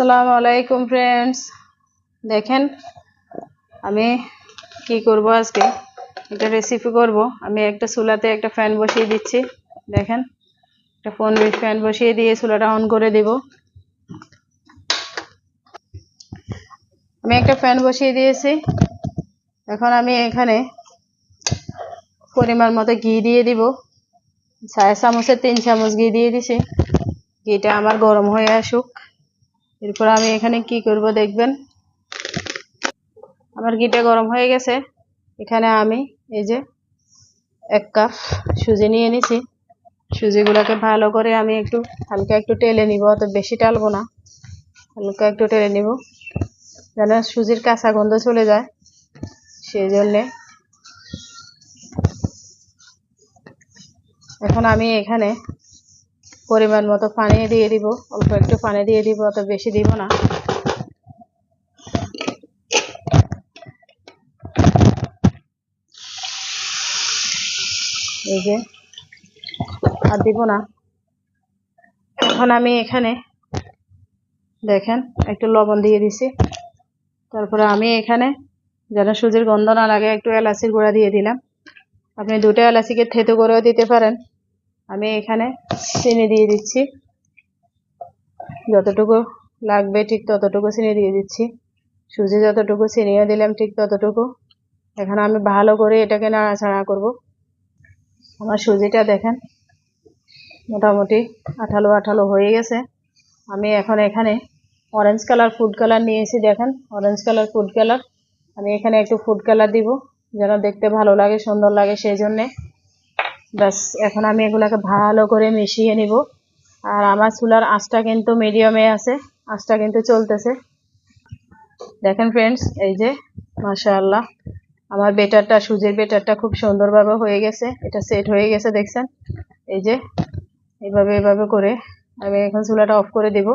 আসসালামু আলাইকুম ফ্রেন্ডস দেখেন, আমি কি করব আজকে? একটা রেসিপি করব। আমি একটা চুলাতে একটা ফ্যান বসিয়ে দিচ্ছি। দেখেন, একটা ফোন ফ্যান বসিয়ে দিয়ে চুলাটা অন করে দেব। আমি একটা ফ্যান বসিয়ে দিয়েছি। এখন আমি এখানে পরিমাণ মতো ঘি দিয়ে দিব। চার চামচের তিন চামচ ঘি দিয়ে দিছি। ঘিটা আমার গরম হয়ে আসুক। এরপর আমি এখানে কি করব দেখবেন? আমার ঘিটা গরম হয়ে গেছে। এখানে আমি এই যে এক কাপ সুজি নিয়ে নিছি। সুজিগুলোকে ভালো করে আমি একটু হালকা একটু টেলে নিব, অত বেশি টালবো না। হালকা একটু টেলে নিব, যেন সুজির কাঁচা গন্ধ চলে যায়। সেই জন্যে এখন আমি এখানে পরিমাণ মতো পানি দিয়ে দিব। অল্প একটু পানি দিয়ে দিব, অত বেশি দিব না। এই যে, আর দিব না। এখন আমি এখানে, দেখেন, একটু লবণ দিয়ে দিছি। তারপরে আমি এখানে, যেন সুজির গন্ধ না লাগে, একটু এলাচির গুঁড়া দিয়ে দিলাম। আপনি দুটো এলাচিকে থেতো করেও দিতে পারেন। আমি এখানে চিনি দিয়ে দিচ্ছি। যতটুকু লাগবে ঠিক ততটুকু চিনি দিয়ে দিচ্ছি। সুজি যতটুকু চিনিও দিলাম ঠিক ততটুকু। এখানে আমি ভালো করে এটাকে নাড়াচাড়া করব। আমার সুজিটা দেখেন মোটামুটি আঠালো আঠালো হয়ে গেছে। আমি এখন এখানে অরেঞ্জ কালার ফুড কালার নিয়েছি দেখেন। অরেঞ্জ কালার ফুড কালার আমি এখানে একটু ফুড কালার দিব যেন দেখতে ভালো লাগে, সুন্দর লাগে সেই জন্যে। ব্যাস, এখন আমি এগুলাকে ভালো করে মিশিয়ে নিব। আর আমার চুলার আঁচটা কিন্তু মিডিয়ামে আছে, আঁচটা কিন্তু চলতেছে। দেখেন ফ্রেন্ডস এই যে, মাশাআল্লাহ, আমার বেটারটা, সুজির বেটারটা খুব সুন্দরভাবে হয়ে গেছে, এটা সেট হয়ে গেছে, দেখছেন? এই যে এইভাবে এভাবে করে আমি এখন চুলাটা অফ করে দেব।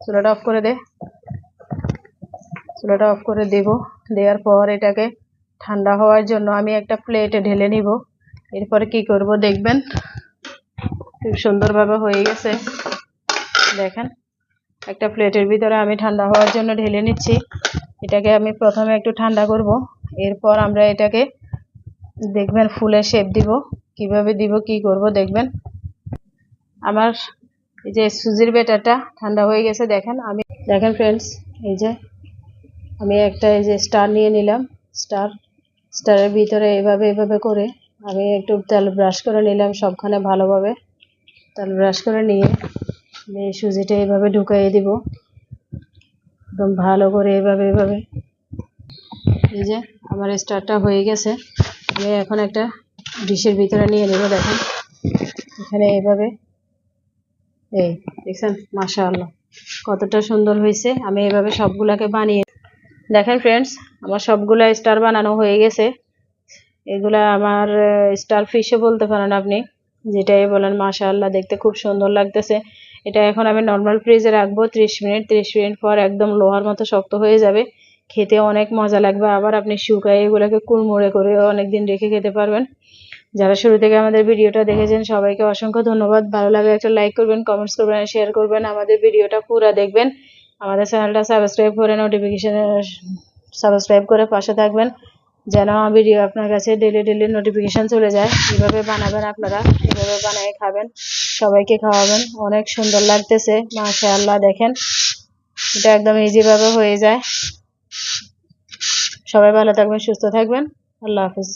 চুলাটা অফ করে দে। চুলাটা অফ করে দেব। দেওয়ার পর এটাকে ঠান্ডা হওয়ার জন্য আমি একটা প্লেটে ঢেলে নিব। এরপরে কি করব দেখবেন? খুব সুন্দরভাবে হয়ে গেছে। দেখেন, একটা প্লেটের ভিতরে আমি ঠান্ডা হওয়ার জন্য ঢেলে নিচ্ছি। এটাকে আমি প্রথমে একটু ঠান্ডা করব। এরপর আমরা এটাকে দেখবেন ফুলের শেপ দিব। কীভাবে দিব, কি করব দেখবেন? আমার এই যে সুজির বেটারটা ঠান্ডা হয়ে গেছে, দেখেন আমি দেখেন ফ্রেন্ডস এই যে আমি একটা এই যে স্টার নিয়ে নিলাম। স্টার স্টারের ভিতরে এভাবে এভাবে করে আমি একটু তেল ব্রাশ করে নিলাম সবখানে ভালোভাবে। তেল ব্রাশ করে নিয়ে আমি সুজিটা এভাবে ঢুকাইয়ে দিব। একদম ভালো করে এভাবে এভাবে। এই যে আমার স্টারটা হয়ে গেছে। আমি এখন একটা ডিশের ভিতরে নিয়ে নেব, দেখেন। এখানে এভাবে, এই দেখছেন? মাশাআল্লাহ, কতটা সুন্দর হয়েছে। আমি এভাবে সবগুলাকে বানিয়ে, দেখেন ফ্রেন্ডস আমার সবগুলা স্টার বানানো হয়ে গেছে। এগুলা আমার স্টার ফিশও বলতে পারেন আপনি, যেটাই বলেন, মাশাআল্লাহ, দেখতে খুব সুন্দর লাগতেছে। এটা এখন আমি নর্মাল ফ্রিজে রাখব, ত্রিশ মিনিট ত্রিশ মিনিট পর একদম লোহার মতো শক্ত হয়ে যাবে। খেতে অনেক মজা লাগবে, আবার আপনি শুকায় এগুলোকে কুড়মুড়ে করে অনেক দিন রেখে খেতে পারবেন। যারা শুরু থেকে আমাদের ভিডিওটা দেখেছেন, সবাইকে অসংখ্য ধন্যবাদ। ভালো লাগে একটা লাইক করবেন কমেন্টস করবেন শেয়ার করবেন। আমাদের ভিডিওটা পুরো দেখবেন। আমাদের চ্যানেলটা সাবস্ক্রাইব করে নোটিফিকেশন সাবস্ক্রাইব করে পাশে থাকবেন। যেন ভিডিও আপনার কাছে ডেলি ডেলি নোটিফিকেশান চলে যায়। এভাবে বানাবেন আপনারা? এভাবে বানিয়ে খাবেন? সবাইকে খাওয়াবেন। অনেক সুন্দর লাগতেছে মাসে আল্লাহ দেখেন। এটা একদম ইজিভাবে হয়ে যায়। সবাই ভালো থাকবেন, সুস্থ থাকবেন। আল্লাহ হাফিজ।